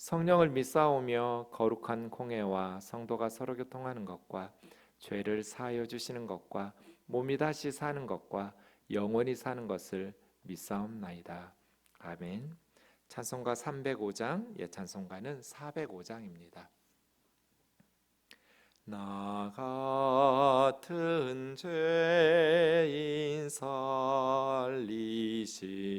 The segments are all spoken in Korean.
성령을 믿사오며 거룩한 공회와 성도가 서로 교통하는 것과 죄를 사하여 주시는 것과 몸이 다시 사는 것과 영원히 사는 것을 믿사옵나이다. 아멘. 찬송가 305장, 예 찬송가는 405장입니다. 나 같은 죄인 살리신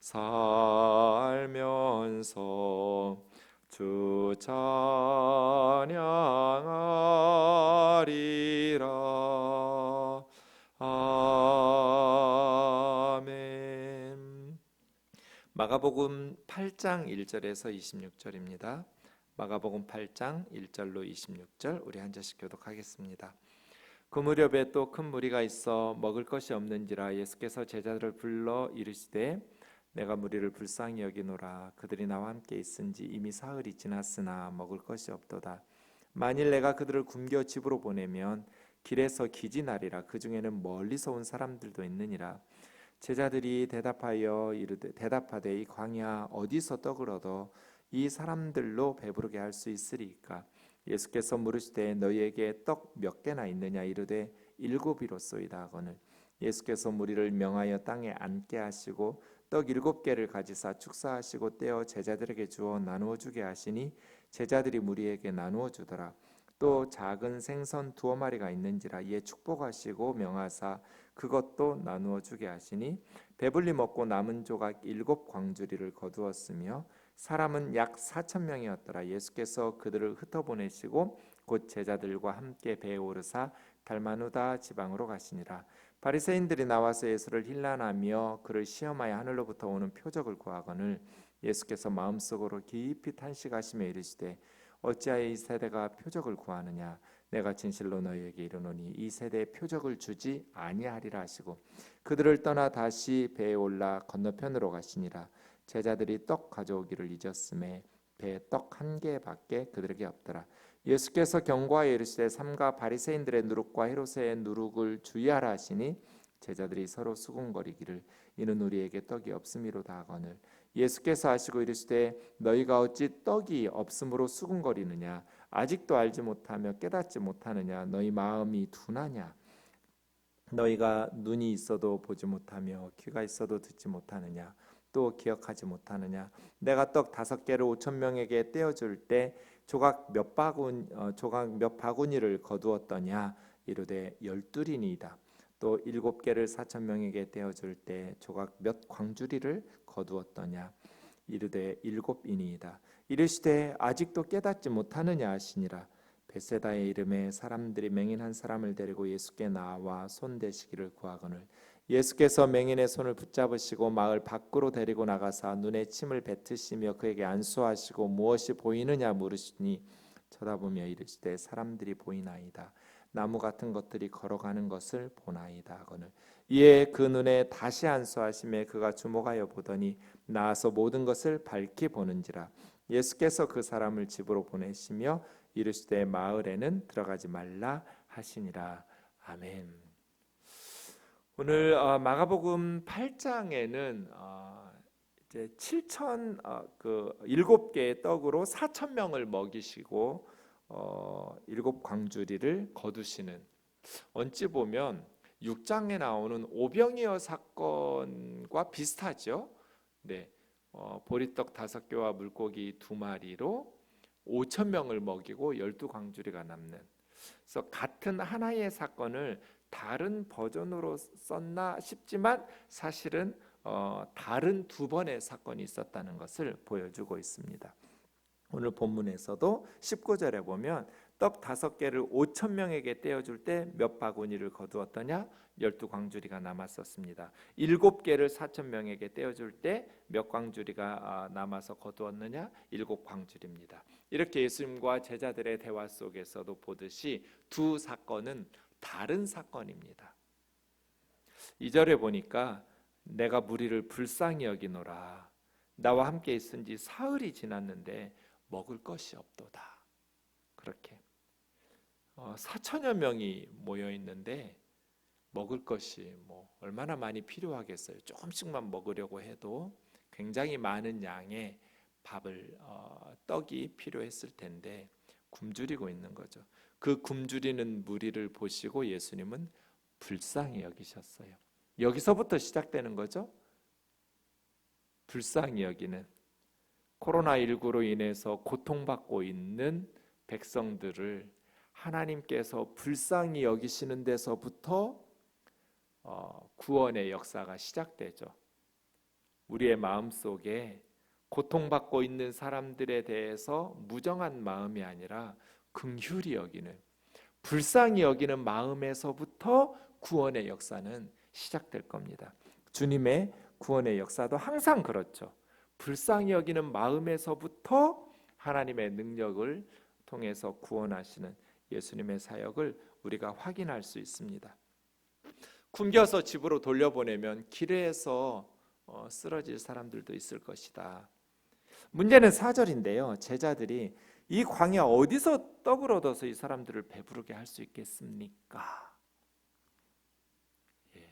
살면서 주 찬양하리라. 아멘. 마가복음 8장 1절에서 26절입니다. 마가복음 8장 1절로 26절 우리 한 절씩 교독하겠습니다. 그 무렵에 또 큰 무리가 있어 먹을 것이 없는지라 예수께서 제자들을 불러 이르시되 내가 무리를 불쌍히 여기노라. 그들이 나와 함께 있은지 이미 사흘이 지났으나 먹을 것이 없도다. 만일 내가 그들을 굶겨 집으로 보내면 길에서 기진하리라. 그 중에는 멀리서 온 사람들도 있느니라. 제자들이 대답하여 이르되 대답하되 이 광야 어디서 떡을 얻어 이 사람들로 배부르게 할 수 있으리까? 예수께서 물으시되 너희에게 떡 몇 개나 있느냐? 이르되 일곱이로소이다 하거늘. 예수께서 무리를 명하여 땅에 앉게 하시고 떡 일곱 개를 가지사 축사하시고 떼어 제자들에게 주어 나누어 주게 하시니 제자들이 무리에게 나누어 주더라. 또 작은 생선 두어 마리가 있는지라 이에 축복하시고 명하사 그것도 나누어 주게 하시니 배불리 먹고 남은 조각 일곱 광주리를 거두었으며 사람은 약 4천 명이었더라. 예수께서 그들을 흩어 보내시고 곧 제자들과 함께 배에 오르사 달마누다 지방으로 가시니라 바리새인들이 나와서 예수를 힐난하며 그를 시험하여 하늘로부터 오는 표적을 구하거늘 예수께서 마음속으로 깊이 탄식하시며 이르시되 어찌하여 이 세대가 표적을 구하느냐? 내가 진실로 너희에게 이르노니 이 세대에 표적을 주지 아니하리라 하시고 그들을 떠나 다시 배에 올라 건너편으로 가시니라. 제자들이 떡 가져오기를 잊었음에 배에 떡 한 개밖에 그들에게 없더라 예수께서 경고하여 이르시되 삼가 바리새인들의 누룩과 헤롯의 누룩을 주의하라 하시니 제자들이 서로 수군거리기를 이는 우리에게 떡이 없음이로다 하거늘. 예수께서 하시고 이르시되 너희가 어찌 떡이 없음으로 수군거리느냐? 아직도 알지 못하며 깨닫지 못하느냐? 너희 마음이 둔하냐? 너희가 눈이 있어도 보지 못하며 귀가 있어도 듣지 못하느냐? 또 기억하지 못하느냐? 내가 떡 다섯 개를 오천 명에게 떼어줄 때 조각 몇 바군 어, 조각 몇 바구니를 거두었더냐? 이르되 열둘이니이다. 또 일곱 개를 사천 명에게 떼어줄 때 조각 몇 광주리를 거두었더냐? 이르되 일곱이니이다. 이르시되 아직도 깨닫지 못하느냐 하시니라. 베세다의 이름에 사람들이 맹인 한 사람을 데리고 예수께 나와 손 대시기를 구하거늘 예수께서 맹인의 손을 붙잡으시고 마을 밖으로 데리고 나가사 눈에 침을 뱉으시며 그에게 안수하시고 무엇이 보이느냐 물으시니 쳐다보며 이르시되 사람들이 보이나이다. 나무 같은 것들이 걸어가는 것을 보나이다 하거늘. 이에 그 눈에 다시 안수하심에 그가 주목하여 보더니 나아서 모든 것을 밝히 보는지라. 예수께서 그 사람을 집으로 보내시며 이르시되 마을에는 들어가지 말라 하시니라. 아멘. 오늘 어, 마가복음 8장에는 어, 이제 7천 그 일곱 개의 떡으로 4천 명을 먹이시고 어, 일곱 광주리를 거두시는 언찌 보면 6장에 나오는 오병이어 사건과 비슷하죠. 네, 어, 보리떡 다섯 개와 물고기 두 마리로 5천 명을 먹이고 열두 광주리가 남는. 그래서 같은 하나의 사건을 다른 버전으로 썼나 싶지만 사실은 어, 다른 두 번의 사건이 있었다는 것을 보여주고 있습니다. 오늘 본문에서도 19절에 보면 떡 다섯 개를 5천 명에게 떼어줄 때 몇 바구니를 거두었더냐? 열두 광주리가 남았었습니다. 일곱 개를 4천 명에게 떼어줄 때 몇 광주리가 아, 남아서 거두었느냐? 일곱 광주리입니다. 이렇게 예수님과 제자들의 대화 속에서도 보듯이 두 사건은 다른 사건입니다. 2절에 보니까 내가 무리를 불쌍히 여기노라 나와 함께 있은 지 사흘이 지났는데 먹을 것이 없도다. 그렇게 어, 4천여 명이 모여 있는데 먹을 것이 뭐 얼마나 많이 필요하겠어요. 조금씩만 먹으려고 해도 굉장히 많은 양의 밥을 어, 떡이 필요했을 텐데 굶주리고 있는 거죠. 그 굶주리는 무리를 보시고 예수님은 불쌍히 여기셨어요. 여기서부터 시작되는 거죠. 불쌍히 여기는 코로나19로 인해서 고통받고 있는 백성들을 하나님께서 불쌍히 여기시는 데서부터 어, 구원의 역사가 시작되죠. 우리의 마음 속에 고통받고 있는 사람들에 대해서 무정한 마음이 아니라 긍휼히 여기는 불쌍히 여기는 마음에서부터 구원의 역사는 시작될 겁니다. 주님의 구원의 역사도 항상 그렇죠. 불쌍히 여기는 마음에서부터 하나님의 능력을 통해서 구원하시는 예수님의 사역을 우리가 확인할 수 있습니다. 굶겨서 집으로 돌려보내면 길에서 어, 쓰러질 사람들도 있을 것이다. 문제는 4절인데요. 제자들이 이 광야 어디서 떡을 얻어서 이 사람들을 배부르게 할 수 있겠습니까? 예.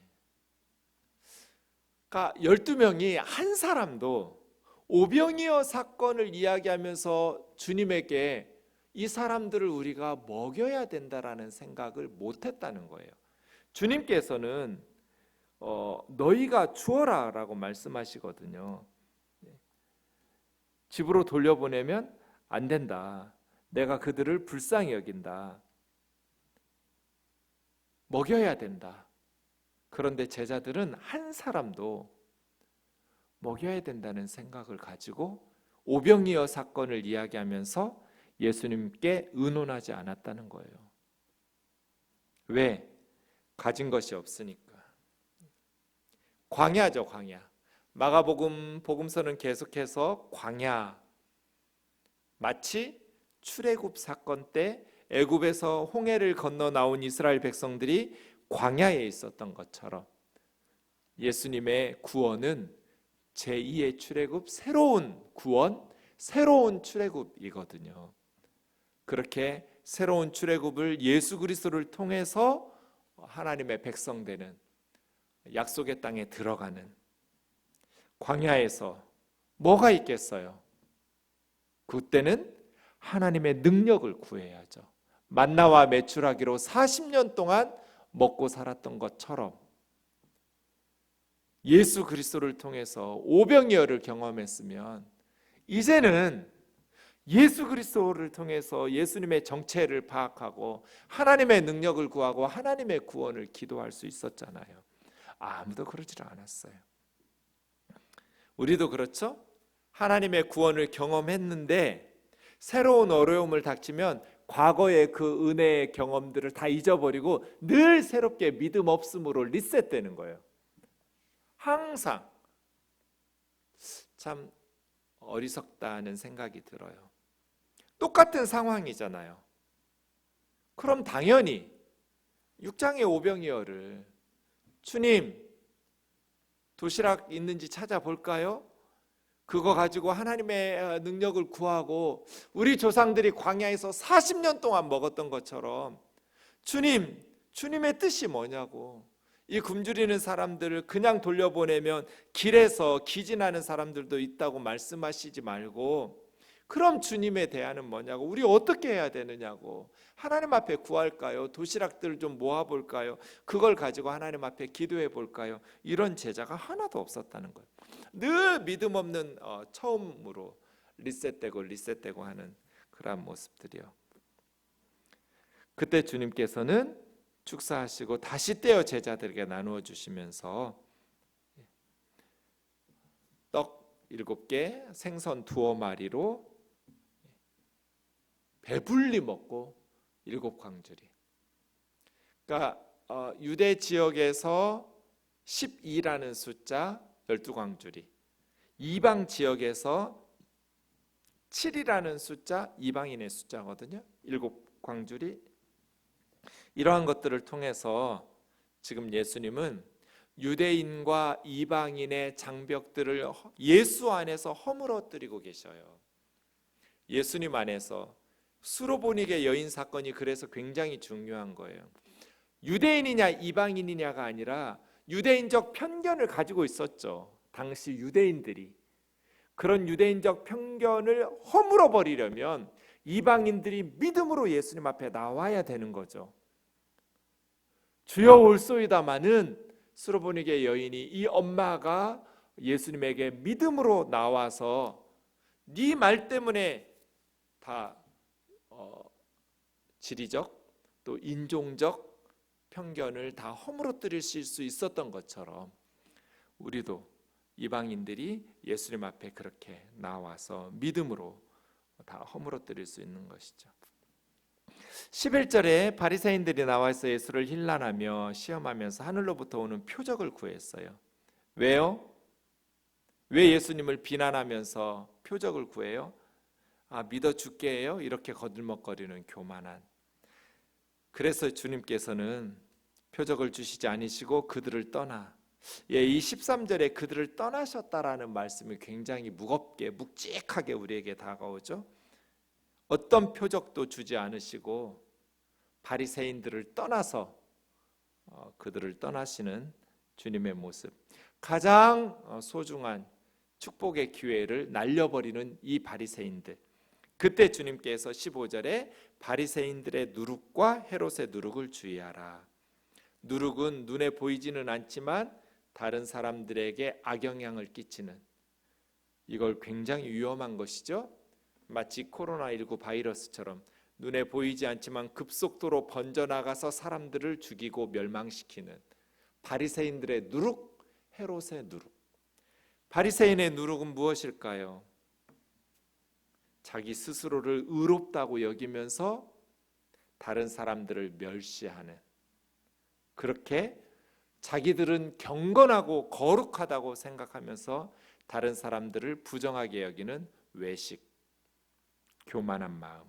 그러니까 12명이 한 사람도 오병이어 사건을 이야기하면서 주님에게 이 사람들을 우리가 먹여야 된다라는 생각을 못했다는 거예요. 주님께서는 어, 너희가 주어라라고 말씀하시거든요. 집으로 돌려보내면 안 된다. 내가 그들을 불쌍히 여긴다. 먹여야 된다. 그런데 제자들은 한 사람도 먹여야 된다는 생각을 가지고 오병이어 사건을 이야기하면서 예수님께 의논하지 않았다는 거예요. 왜? 가진 것이 없으니까. 광야죠, 광야. 마가복음 복음서는 계속해서 광야 마치 출애굽 사건 때 애굽에서 홍해를 건너 나온 이스라엘 백성들이 광야에 있었던 것처럼 예수님의 구원은 제2의 출애굽 새로운 구원, 새로운 출애굽이거든요. 그렇게 새로운 출애굽을 예수 그리스도를 통해서 하나님의 백성 되는 약속의 땅에 들어가는 광야에서 뭐가 있겠어요? 그때는 하나님의 능력을 구해야죠. 만나와 매출하기로 40년 동안 먹고 살았던 것처럼 예수 그리스도를 통해서 오병이어를 경험했으면 이제는 예수 그리스도를 통해서 예수님의 정체를 파악하고 하나님의 능력을 구하고 하나님의 구원을 기도할 수 있었잖아요. 아무도 그러질 않았어요. 우리도 그렇죠? 하나님의 구원을 경험했는데 새로운 어려움을 닥치면 과거의 그 은혜의 경험들을 다 잊어버리고 늘 새롭게 믿음 없음으로 리셋되는 거예요. 항상 참 어리석다는 생각이 들어요. 똑같은 상황이잖아요. 그럼 당연히 육장의 오병이어를 주님 도시락 있는지 찾아볼까요? 그거 가지고 하나님의 능력을 구하고 우리 조상들이 광야에서 40년 동안 먹었던 것처럼 주님, 주님의 뜻이 뭐냐고. 이 굶주리는 사람들을 그냥 돌려보내면 길에서 기진하는 사람들도 있다고 말씀하시지 말고 그럼 주님의 대안은 뭐냐고 우리 어떻게 해야 되느냐고 하나님 앞에 구할까요? 도시락들을 좀 모아볼까요? 그걸 가지고 하나님 앞에 기도해 볼까요? 이런 제자가 하나도 없었다는 거예요. 늘 믿음 없는 어, 처음으로 리셋되고 리셋되고 하는 그러한 모습들이요. 그때 주님께서는 축사하시고 다시 떼어 제자들에게 나누어 주시면서 떡 일곱 개, 생선 두어 마리로 배불리 먹고 일곱 광주리. 그러니까 어, 유대 지역에서 12라는 숫자 12광주리. 이방 지역에서 7이라는 숫자 이방인의 숫자거든요. 일곱 광주리. 이러한 것들을 통해서 지금 예수님은 유대인과 이방인의 장벽들을 예수 안에서 허물어뜨리고 계셔요. 예수님 안에서 수로보닉의 여인 사건이 그래서 굉장히 중요한 거예요. 유대인이냐 이방인이냐가 아니라 유대인적 편견을 가지고 있었죠. 당시 유대인들이 그런 유대인적 편견을 허물어 버리려면 이방인들이 믿음으로 예수님 앞에 나와야 되는 거죠. 주여 올소이다마는 수로보닉의 여인이 이 엄마가 예수님에게 믿음으로 나와서 네 말 때문에 다 어, 지리적 또 인종적 편견을 다 허물어뜨릴 수 있었던 것처럼 우리도 이방인들이 예수님 앞에 그렇게 나와서 믿음으로 다 허물어뜨릴 수 있는 것이죠. 11절에 바리새인들이 나와서 예수를 힐난하며 시험하면서 하늘로부터 오는 표적을 구했어요. 왜요? 왜 예수님을 비난하면서 표적을 구해요? 아, 믿어 죽게 해요? 이렇게 거들먹거리는 교만한. 그래서 주님께서는 표적을 주시지 아니시고 그들을 떠나 예, 이 13절에 그들을 떠나셨다라는 말씀이 굉장히 무겁게 묵직하게 우리에게 다가오죠. 어떤 표적도 주지 않으시고 바리새인들을 떠나서 어, 그들을 떠나시는 주님의 모습. 가장 어, 소중한 축복의 기회를 날려버리는 이 바리새인들. 그때 주님께서 15절에 바리새인들의 누룩과 헤롯의 누룩을 주의하라. 누룩은 눈에 보이지는 않지만 다른 사람들에게 악영향을 끼치는 이걸 굉장히 위험한 것이죠. 마치 코로나19 바이러스처럼 눈에 보이지 않지만 급속도로 번져나가서 사람들을 죽이고 멸망시키는 바리새인들의 누룩, 헤롯의 누룩. 바리새인의 누룩은 무엇일까요? 자기 스스로를 의롭다고 여기면서 다른 사람들을 멸시하는 그렇게 자기들은 경건하고 거룩하다고 생각하면서 다른 사람들을 부정하게 여기는 외식, 교만한 마음.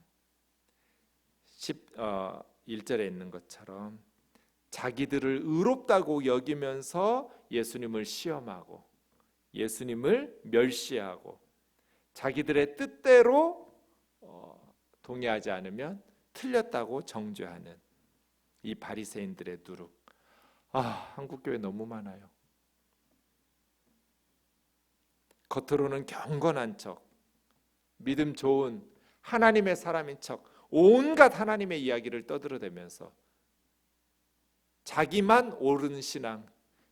10, 어, 1절에 있는 것처럼 자기들을 의롭다고 여기면서 예수님을 시험하고 예수님을 멸시하고 자기들의 뜻대로 어, 동의하지 않으면 틀렸다고 정죄하는 이 바리새인들의 누룩. 아, 한국 교회 너무 많아요. 겉으로는 경건한 척, 믿음 좋은 하나님의 사람인 척, 온갖 하나님의 이야기를 떠들어대면서 자기만 옳은 신앙,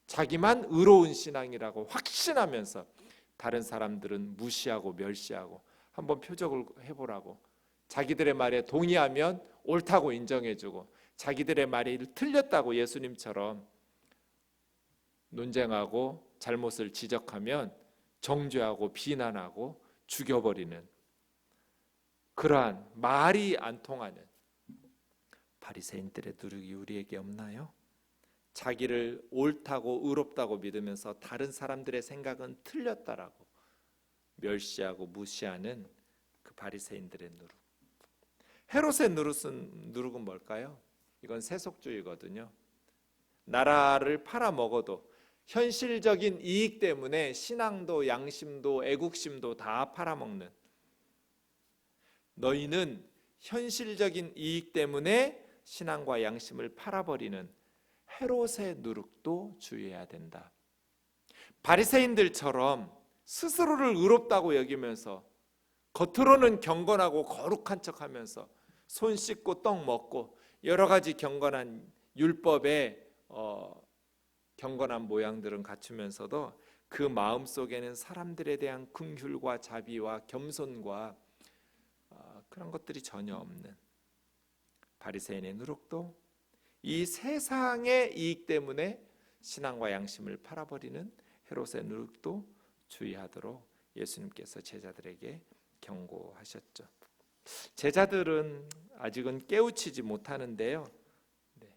자기만 의로운 신앙이라고 확신하면서 다른 사람들은 무시하고 멸시하고 한번 표적을 해보라고 자기들의 말에 동의하면 옳다고 인정해주고 자기들의 말이 틀렸다고 예수님처럼 논쟁하고 잘못을 지적하면 정죄하고 비난하고 죽여버리는 그러한 말이 안 통하는 바리새인들의 누룩이 우리에게 없나요? 자기를 옳다고 의롭다고 믿으면서 다른 사람들의 생각은 틀렸다라고 멸시하고 무시하는 그 바리새인들의 누룩. 헤롯의 누룩은 누룩은 뭘까요? 이건 세속주의거든요. 나라를 팔아 먹어도 현실적인 이익 때문에 신앙도 양심도 애국심도 다 팔아먹는 너희는 현실적인 이익 때문에 신앙과 양심을 팔아버리는 헤롯의 누룩도 주의해야 된다. 바리새인들처럼 스스로를 의롭다고 여기면서 겉으로는 경건하고 거룩한 척하면서 손 씻고 떡 먹고 여러 가지 경건한 율법에 어, 경건한 모양들은 갖추면서도 그 마음 속에는 사람들에 대한 긍휼과 자비와 겸손과 어, 그런 것들이 전혀 없는 바리새인의 누룩도 이 세상의 이익 때문에 신앙과 양심을 팔아버리는 헤롯의 누룩도 주의하도록 예수님께서 제자들에게 경고하셨죠. 제자들은 아직은 깨우치지 못하는데요. 네.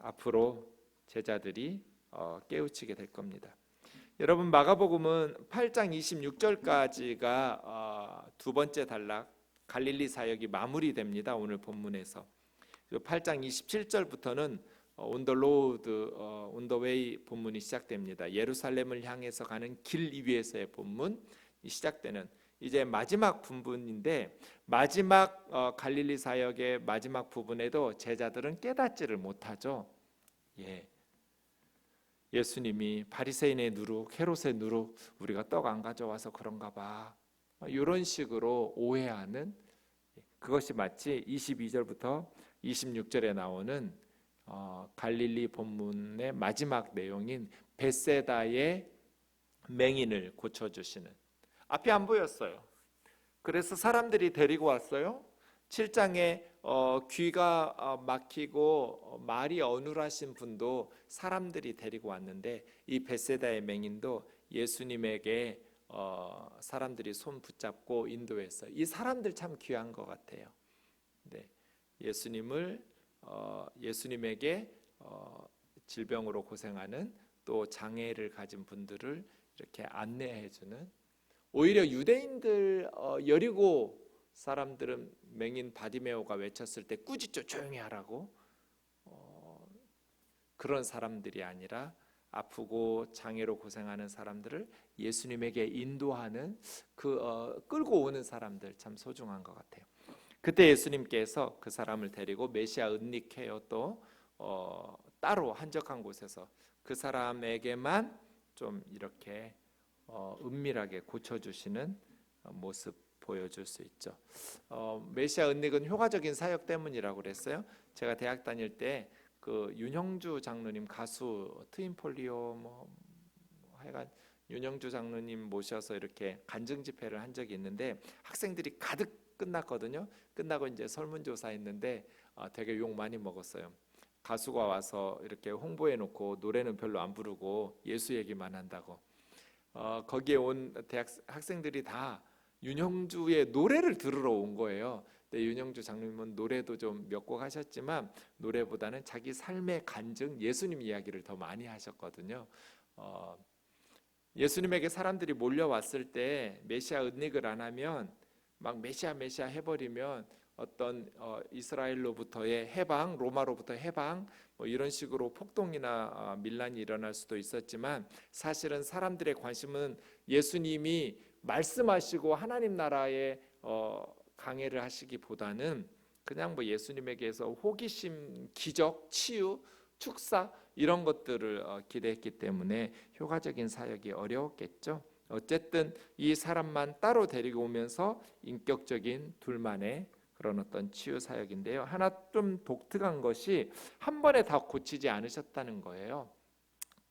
앞으로 제자들이 어, 깨우치게 될 겁니다. 여러분 마가복음은 8장 26절까지가 어, 두 번째 단락 갈릴리 사역이 마무리됩니다. 오늘 본문에서 8장 27절부터는 온더 로드 온더 웨이 본문이 시작됩니다. 예루살렘을 향해서 가는 길 위에서의 본문이 시작되는 이제 마지막 부분인데 마지막 어, 갈릴리 사역의 마지막 부분에도 제자들은 깨닫지를 못하죠. 예. 예수님이 바리새인의 누룩, 헤롯의 누룩, 우리가 떡 안 가져와서 그런가 봐. 이런 식으로 오해하는 그것이 마치 22절부터 26절에 나오는 어, 갈릴리 본문의 마지막 내용인 베세다의 맹인을 고쳐주시는 앞이 안 보였어요. 그래서 사람들이 데리고 왔어요. 7장에 어, 귀가 어, 막히고 어, 말이 어눌하신 분도 사람들이 데리고 왔는데 이 베세다의 맹인도 예수님에게 어, 사람들이 손 붙잡고 인도했어요. 이 사람들 참 귀한 것 같아요. 네, 예수님을 어, 예수님에게 어, 질병으로 고생하는 또 장애를 가진 분들을 이렇게 안내해주는 오히려 유대인들 어, 여리고 사람들은 맹인 바디메오가 외쳤을 때 꾸짖죠 조용히 하라고 어, 그런 사람들이 아니라 아프고 장애로 고생하는 사람들을 예수님에게 인도하는 그 어, 끌고 오는 사람들 참 소중한 것 같아요. 그때 예수님께서 그 사람을 데리고 메시아 은닉해요 또 어, 따로 한적한 곳에서 그 사람에게만 좀 이렇게 어, 은밀하게 고쳐주시는 모습 보여줄 수 있죠. 어, 메시아 은닉은 효과적인 사역 때문이라고 그랬어요. 제가 대학 다닐 때 그 윤형주 장로님 가수 트윈폴리오 뭐 하여간 윤형주 장로님 모셔서 이렇게 간증 집회를 한 적이 있는데 학생들이 가득 끝났거든요. 끝나고 이제 설문조사 했는데 어, 되게 욕 많이 먹었어요. 가수가 와서 이렇게 홍보해 놓고 노래는 별로 안 부르고 예수 얘기만 한다고. 어, 거기에 온 대학 학생들이 다 윤형주의 노래를 들으러 온 거예요. 근데 윤형주 장로님은 노래도 좀 몇 곡 하셨지만 노래보다는 자기 삶의 간증, 예수님 이야기를 더 많이 하셨거든요. 어, 예수님에게 사람들이 몰려왔을 때 메시아 은닉을 안 하면 막 메시아 메시아 해버리면 어떤 어, 이스라엘로부터의 해방, 로마로부터 해방 뭐 이런 식으로 폭동이나 어, 밀란이 일어날 수도 있었지만 사실은 사람들의 관심은 예수님이 말씀하시고 하나님 나라의 어, 강해를 하시기보다는 그냥 뭐 예수님에게서 호기심, 기적, 치유, 축사 이런 것들을 어, 기대했기 때문에 효과적인 사역이 어려웠겠죠. 어쨌든 이 사람만 따로 데리고 오면서 인격적인 둘만의 그런 어떤 치유 사역인데요. 하나 좀 독특한 것이 한 번에 다 고치지 않으셨다는 거예요.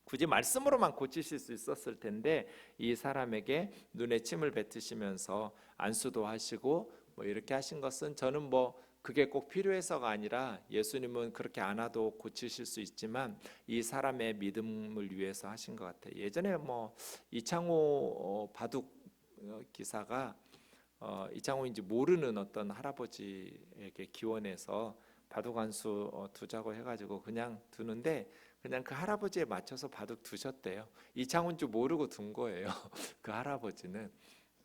굳이 말씀으로만 고치실 수 있었을 텐데 이 사람에게 눈에 침을 뱉으시면서 안수도 하시고 뭐 이렇게 하신 것은 저는 뭐 그게 꼭 필요해서가 아니라 예수님은 그렇게 안 와도 고치실 수 있지만 이 사람의 믿음을 위해서 하신 것 같아요. 예전에 뭐 이창호 어, 바둑 어, 기사가 어, 이창호인지 모르는 어떤 할아버지에게 기원해서 바둑 한수 어, 두자고 해가지고 그냥 두는데 그냥 그 할아버지에 맞춰서 바둑 두셨대요. 이창호인 줄 모르고 둔 거예요. 그 할아버지는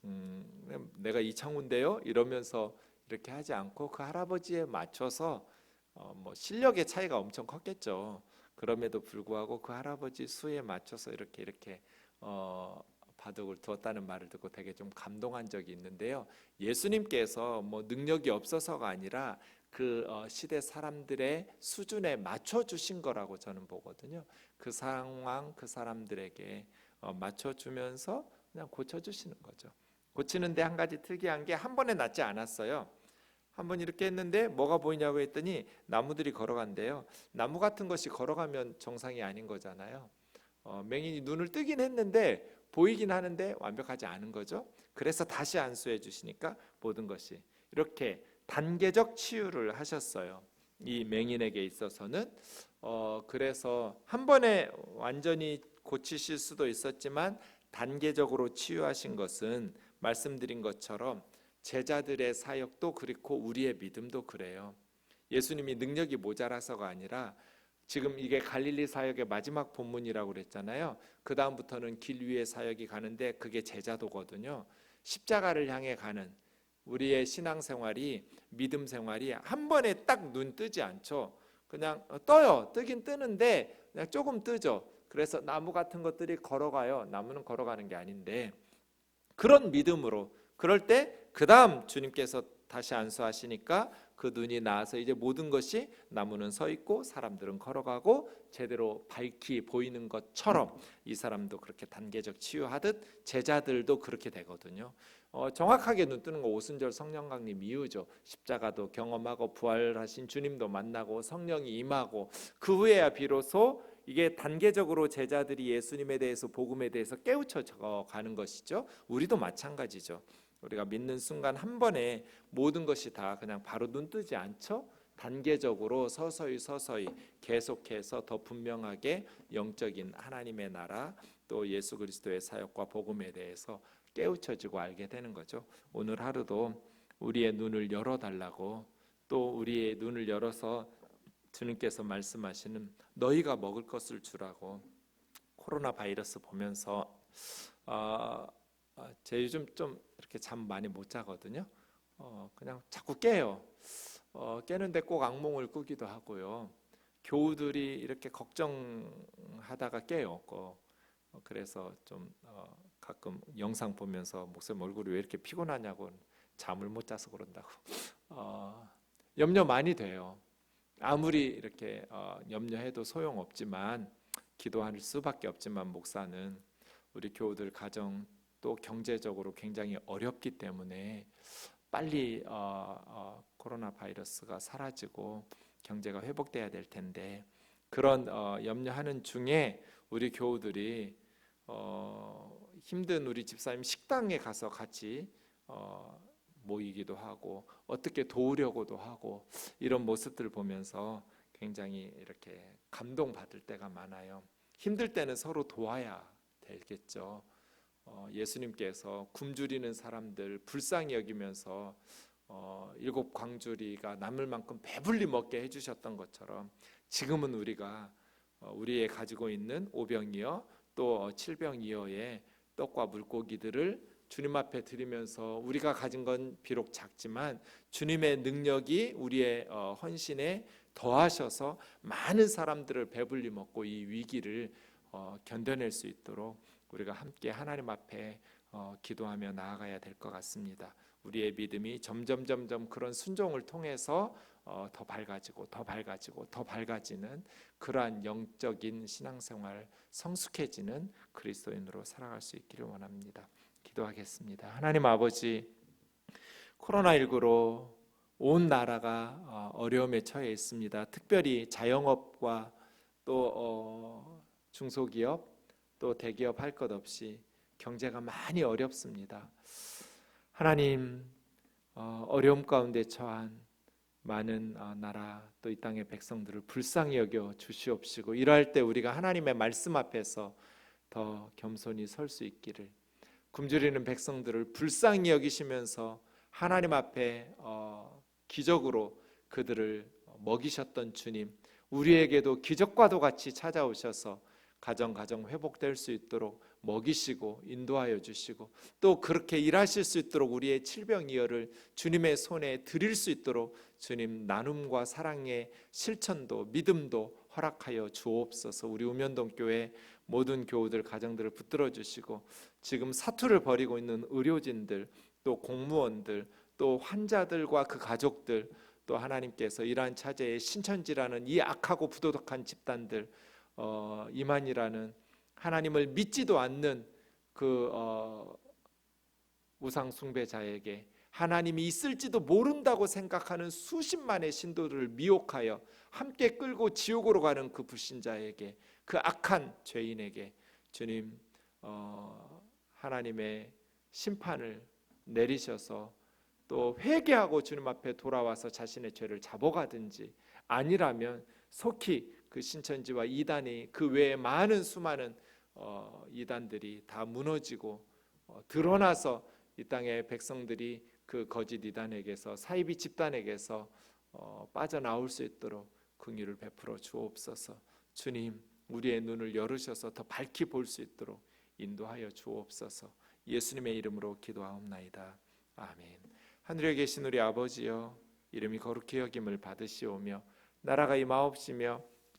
음, 내가 이창호인데요 이러면서 이렇게 하지 않고 그 할아버지에 맞춰서 어, 뭐 실력의 차이가 엄청 컸겠죠. 그럼에도 불구하고 그 할아버지 수에 맞춰서 이렇게 이렇게 어, 바둑을 두었다는 말을 듣고 되게 좀 감동한 적이 있는데요. 예수님께서 뭐 능력이 없어서가 아니라 그 어, 시대 사람들의 수준에 맞춰 주신 거라고 저는 보거든요. 그 상황 그 사람들에게 어, 맞춰 주면서 그냥 고쳐 주시는 거죠. 고치는데 한 가지 특이한 게 한 번에 낫지 않았어요. 한 번 이렇게 했는데 뭐가 보이냐고 했더니 나무들이 걸어간대요. 나무 같은 것이 걸어가면 정상이 아닌 거잖아요. 어, 맹인이 눈을 뜨긴 했는데 보이긴 하는데 완벽하지 않은 거죠. 그래서 다시 안수해 주시니까 모든 것이 이렇게 단계적 치유를 하셨어요. 이 맹인에게 있어서는 어, 그래서 한 번에 완전히 고치실 수도 있었지만 단계적으로 치유하신 것은 말씀드린 것처럼 제자들의 사역도 그렇고 우리의 믿음도 그래요. 예수님이 능력이 모자라서가 아니라 지금 이게 갈릴리 사역의 마지막 본문이라고 그랬잖아요. 그 다음부터는 길 위의 사역이 가는데 그게 제자도거든요. 십자가를 향해 가는 우리의 신앙 생활이 믿음 생활이 한 번에 딱 눈 뜨지 않죠. 그냥 떠요. 뜨긴 뜨는데 그냥 조금 뜨죠. 그래서 나무 같은 것들이 걸어가요. 나무는 걸어가는 게 아닌데 그런 믿음으로 그럴 때 그다음 주님께서 다시 안수하시니까 그 눈이 나와서 이제 모든 것이 나무는 서 있고 사람들은 걸어가고 제대로 밝히 보이는 것처럼 이 사람도 그렇게 단계적 치유하듯 제자들도 그렇게 되거든요. 어, 정확하게 눈 뜨는 거 오순절 성령 강림 이유죠. 십자가도 경험하고 부활하신 주님도 만나고 성령이 임하고 그 후에야 비로소 이게 단계적으로 제자들이 예수님에 대해서 복음에 대해서 깨우쳐 가는 것이죠. 우리도 마찬가지죠. 우리가 믿는 순간 한 번에 모든 것이 다 그냥 바로 눈 뜨지 않죠. 단계적으로 서서히 서서히 계속해서 더 분명하게 영적인 하나님의 나라 또 예수 그리스도의 사역과 복음에 대해서 깨우쳐지고 알게 되는 거죠. 오늘 하루도 우리의 눈을 열어 달라고 또 우리의 눈을 열어서 주님께서 말씀하시는 너희가 먹을 것을 주라고 코로나 바이러스 보면서 어, 제 요즘 좀 이렇게 잠 많이 못 자거든요. 어, 그냥 자꾸 깨요. 어, 깨는데 꼭 악몽을 꾸기도 하고요. 교우들이 이렇게 걱정하다가 깨요. 어, 그래서 좀 어, 가끔 영상 보면서 목사님 얼굴이 왜 이렇게 피곤하냐고 잠을 못 자서 그런다고 어, 염려 많이 돼요. 아무리 이렇게 어, 염려해도 소용 없지만 기도할 수밖에 없지만 목사는 우리 교우들 가정 또 경제적으로 굉장히 어렵기 때문에 빨리 어, 어, 코로나 바이러스가 사라지고 경제가 회복돼야 될 텐데 그런 어, 염려하는 중에 우리 교우들이 어, 힘든 우리 집사님 식당에 가서 같이 어, 모이기도 하고 어떻게 도우려고도 하고 이런 모습들 보면서 굉장히 이렇게 감동받을 때가 많아요. 힘들 때는 서로 도와야 되겠죠. 어, 예수님께서 굶주리는 사람들 불쌍히 여기면서 어, 일곱 광주리가 남을 만큼 배불리 먹게 해주셨던 것처럼 지금은 우리가 어, 우리의 가지고 있는 오병이어 또 칠병이어의 떡과 물고기들을 주님 앞에 드리면서 우리가 가진 건 비록 작지만 주님의 능력이 우리의 어, 헌신에 더하셔서 많은 사람들을 배불리 먹고 이 위기를 어, 견뎌낼 수 있도록 우리가 함께 하나님 앞에 어, 기도하며 나아가야 될 것 같습니다. 우리의 믿음이 점점 점점 그런 순종을 통해서 어, 더 밝아지고 더 밝아지고 더 밝아지는 그러한 영적인 신앙생활 성숙해지는 그리스도인으로 살아갈 수 있기를 원합니다. 기도하겠습니다. 하나님 아버지 코로나19로 온 나라가 어, 어려움에 처해 있습니다. 특별히 자영업과 또 어, 중소기업 또 대기업 할 것 없이 경제가 많이 어렵습니다. 하나님 어, 어려움 가운데 처한 많은 어, 나라 또 이 땅의 백성들을 불쌍히 여겨 주시옵시고 이러할 때 우리가 하나님의 말씀 앞에서 더 겸손히 설 수 있기를 굶주리는 백성들을 불쌍히 여기시면서 하나님 앞에 어, 기적으로 그들을 먹이셨던 주님 우리에게도 기적과도 같이 찾아오셔서 가정 가정 회복될 수 있도록 먹이시고 인도하여 주시고 또 그렇게 일하실 수 있도록 우리의 칠병이어를 주님의 손에 드릴 수 있도록 주님 나눔과 사랑의 실천도 믿음도 허락하여 주옵소서. 우리 우면동 교회 모든 교우들 가정들을 붙들어 주시고 지금 사투를 벌이고 있는 의료진들 또 공무원들 또 환자들과 그 가족들 또 하나님께서 이러한 차제에 신천지라는 이 악하고 부도덕한 집단들 어, 이만이라는 하나님을 믿지도 않는 그 어, 우상 숭배자에게 하나님이 있을지도 모른다고 생각하는 수십만의 신도들을 미혹하여 함께 끌고 지옥으로 가는 그 불신자에게 그 악한 죄인에게 주님 어, 하나님의 심판을 내리셔서 또 회개하고 주님 앞에 돌아와서 자신의 죄를 잡아가든지 아니라면 속히 그 신천지와 이단이 그 외에 많은 수많은 어, 이단들이 다 무너지고 어, 드러나서 이 땅의 백성들이 그 거짓 이단에게서 사이비 집단에게서 어, 빠져나올 수 있도록 긍휼을 베풀어 주옵소서. 주님, 우리의 눈을 열으셔서 더 밝히 볼 수 있도록 인도하여 주옵소서. 예수님의 이름으로 기도하옵나이다. 아멘. 하늘에 계신 우리 아버지여, 이름이 거룩히 여김을 받으시오며 나라가 임하옵시며